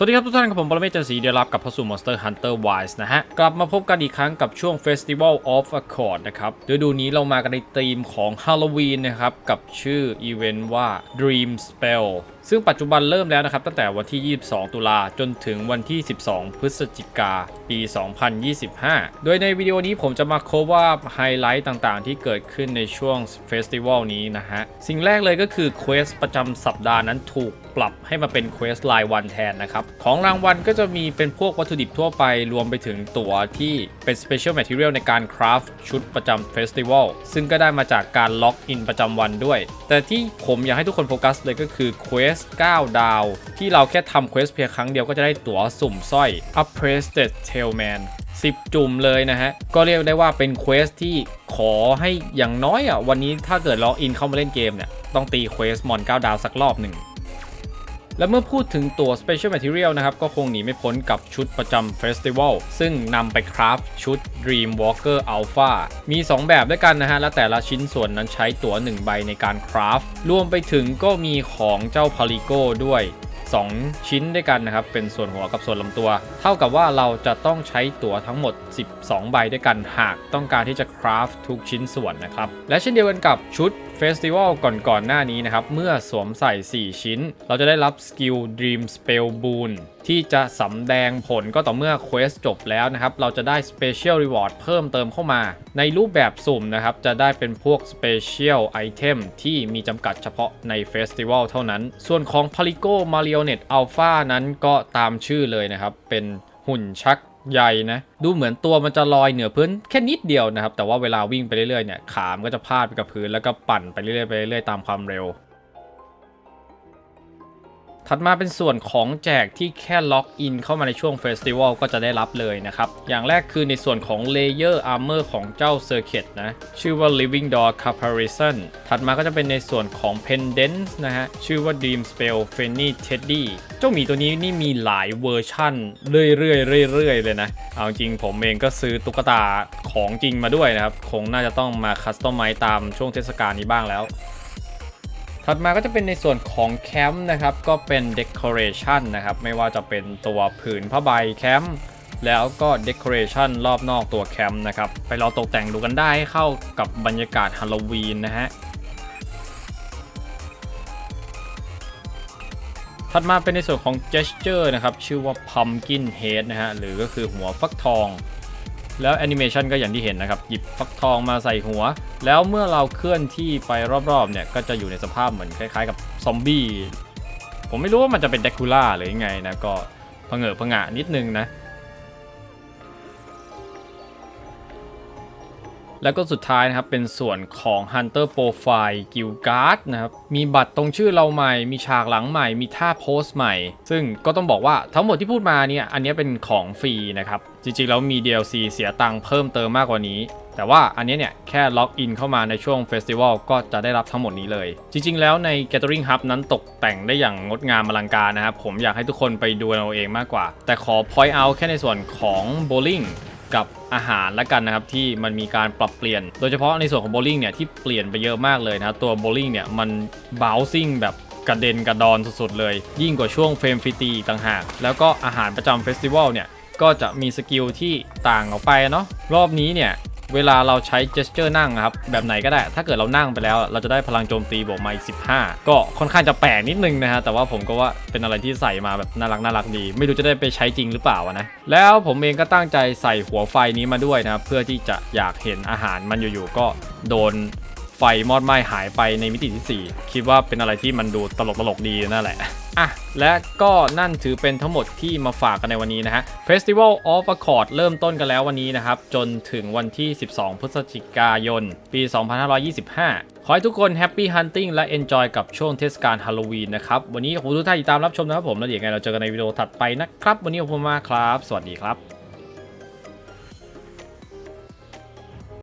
สวัสดีครับทุกท่านกับผมปรเมศจันทร์ศรีเดียรับกับเข้าสู่ Monster Hunter Wilds นะฮะ กลับมาพบกันอีกครั้งกับช่วง Festival of Accord นะครับฤดูนี้เรามากันในธีมของ Halloween นะครับ กับชื่ออีเวนต์ว่า Dream Spell ซึ่งปัจจุบันเริ่มแล้วนะครับ ตั้งแต่วันที่ 22 ตุลาจนถึงวันที่ 12 พฤศจิกา ปี 2025 โดยในวิดีโอนี้ผมจะมาโคว่าไฮไลท์ต่างๆ ที่เกิดขึ้นในช่วงเฟสติวัลนี้นะฮะ สิ่งแรกเลยก็คือเควสประจำสัปดาห์นั้นถูกปรับให้มาเป็นเควสรายวันแทนนะครับ ของรางวัลก็จะมีเป็นพวกวัตถุดิบทั่วไปรวมไปถึงตั๋วที่เป็น Special Material ในการคราฟชุดประจำเฟสติวัลซึ่งก็ได้มาจากการล็อกอินประจำวันด้วย แต่ที่ผมอยากให้ทุกคนโฟกัสเลยก็คือเควส9ดาว ที่เราแค่ทำเควสเพียงครั้งเดียวก็จะได้ตั๋วสุ่มสร้อย a i l m a n 10 จุ่มเลยนะฮะ ก็เรียกได้ว่าเป็นเควสที่ขอให้อย่างน้อยอะ วันนี้ถ้าเกิดล็อกอินเข้ามาเล่นเกมเนี่ย ต้องตีเควสมอน 9 ดาวสักรอบหนึ่ง และเมื่อพูดถึงตัว Special Material นะครับ ก็คงหนีไม่พ้นกับชุดประจำ Festival ซึ่งนำไปคราฟชุด Dream Walker Alpha มี 2 แบบด้วยกันนะฮะ และแต่ละชิ้นส่วนนั้นใช้ตั๋ว 1 ใบในการคราฟรวมไปถึงก็มีของเจ้า Palico ด้วย 2 ชิ้นด้วยกันนะครับ เป็นส่วนหัวกับส่วนลำตัว เท่ากับว่าเราจะต้องใช้ตั๋วทั้งหมด 12 ใบด้วยกันหากต้องการที่จะคราฟทุกชิ้นส่วนนะครับ และเช่นเดียวกันกับชุด เฟสติวัลก่อนๆหน้านี้นะครับ เมื่อสวมใส่ 4 ชิ้น เราจะได้รับสกิล Dream Spell Boon ที่จะสำแดงผลก็ต่อเมื่อเควสจบแล้วนะครับ เราจะได้ Special Reward เพิ่มเติมเข้ามา ในรูปแบบสุ่มนะครับ จะได้เป็นพวก Special Item ที่มีจำกัดเฉพาะในเฟสติวัลเท่านั้น ส่วนของ Palico Marionette Alpha นั้นก็ตามชื่อเลยนะครับ เป็นหุ่นชัก ใหญ่นะดูเหมือนตัวมันจะลอยเหนือพื้นแค่นิดเดียวนะครับแต่ว่าเวลาวิ่งไปเรื่อยๆเนี่ยขามนก็จะพาดไปกับพื้นแล้วก็ปั่นไปเรื่อยๆไปเรื่อยๆตามความเร็ว ถัดมาเป็นส่วนของแจกที่แค่ล็อกอินเข้ามาในช่วงเฟสติวัลก็จะได้รับเลยนะครับ อย่างแรกคือในส่วนของ Layer Armor ของเจ้า Circuit นะ ชื่อว่า Living Door Caparison ถัดมาก็จะเป็นในส่วนของ Pendants นะฮะ ชื่อว่า Dream Spell Fanny Teddy เจ้าหมีตัวนี้นี่มีหลายเวอร์ชั่น เรื่อยๆเรื่อยๆเลยนะ เอาจริงผมเองก็ซื้อตุ๊กตาของจริงมาด้วยนะครับ คงน่าจะต้องมาคัสตอมไมตามช่วงเทศกาลนี้บ้างแล้ว ถัดมาก็จะเป็นในส่วนของแคมป์นะครับ ก็เป็น Decoration นะครับ ไม่ว่าจะเป็นตัวผืนผ้าใบแคมป์แล้วก็ Decoration รอบนอกตัวแคมป์นะครับ ไปลองตกแต่งดูกันได้ให้เข้ากับบรรยากาศฮาโลวีนนะฮะถัดมาเป็นในส่วนของ gesture นะครับ ชื่อว่า pumpkin head นะฮะ หรือก็คือหัวฟักทอง แล้วแอนิเมชันก็อย่างที่เห็นนะครับ หยิบฟักทองมาใส่หัว แล้วเมื่อเราเคลื่อนที่ไปรอบๆเนี่ย ก็จะอยู่ในสภาพเหมือนคล้ายๆ กับซอมบี้ ผมไม่รู้ว่ามันจะเป็นเดคูล่าหรือยังไงนะ ก็ผงเอผงะนิดนึงนะ แล้วก็สุดท้ายนะครับ เป็นส่วนของ Hunter Profile Guild Guard นะครับ มีบัตรตรงชื่อเราใหม่ มีฉากหลังใหม่ มีท่าโพสต์ใหม่ ซึ่งก็ต้องบอกว่าทั้งหมดที่พูดมาเนี่ย อันนี้เป็นของฟรีนะครับ จริงๆ แล้วมี DLC เสียตังค์เพิ่มเติมมากกว่านี้ แต่ว่าอันนี้เนี่ย แค่ล็อกอินเข้ามาในช่วงเฟสติวัลก็จะได้รับทั้งหมดนี้เลย จริง ๆ แล้วใน Gathering Hub นั้นตกแต่งได้อย่างงดงามอลังการนะครับ ผมอยากให้ทุกคนไปดูเอาเองมากกว่า แต่ขอ point out แค่ในส่วนของ bowling กับอาหารละกันนะครับที่มันมีการปรับเปลี่ยน โดยเฉพาะในส่วนของโบลิ่งเนี่ยที่เปลี่ยนไปเยอะมากเลยนะตัวโบลิ่งเนี่ยมันบาวซิ่งแบบกระเด็นกระดอนสุดๆเลย ยิ่งกว่าช่วงเฟรมฟิตีต่างหาก แล้วก็อาหารประจำเฟสติวัลเนี่ยก็จะมีสกิลที่ต่างออกไปเนาะรอบนี้เนี่ย เวลาเราใช้เจสเจอร์นั่งครับ แบบไหนก็ได้ ถ้าเกิดเรานั่งไปแล้ว เราจะได้พลังโจมตีบวกมาอีก 15 ก็ค่อนข้างจะแปลกนิดนึงนะฮะ แต่ว่าผมก็ว่าเป็นอะไรที่ใส่มาแบบน่ารักน่ารักดี ไม่รู้จะได้ไปใช้จริงหรือเปล่านะ แล้วผมเองก็ตั้งใจใส่หัวไฟนี้มาด้วยนะครับ เพื่อที่จะอยากเห็นอาหารมันอยู่ๆก็โดน ไฟมอดไหม้หายไปในมิติที่ 4 คิดว่าเป็นอะไรที่มันดูตลกๆดีนั่นแหละอะและก็นั่นถือเป็นทั้งหมดที่มาฝากกันในวันนี้นะฮะ Festival of Accord เริ่มต้นกันแล้ววันนี้นะครับ จนถึงวันที่ 12 พฤศจิกายน ปี 2525 ขอให้ทุกคน Happy Hunting และ Enjoy กับช่วงเทศกาลฮาโลวีนนะครับ วันนี้ขอบคุณทุกท่านที่ตามรับชมนะครับผม แล้วเดี๋ยวยังไงเราเจอกันในวิดีโอถัดไปนะครับ วันนี้ขอบคุณมากครับ สวัสดีครับ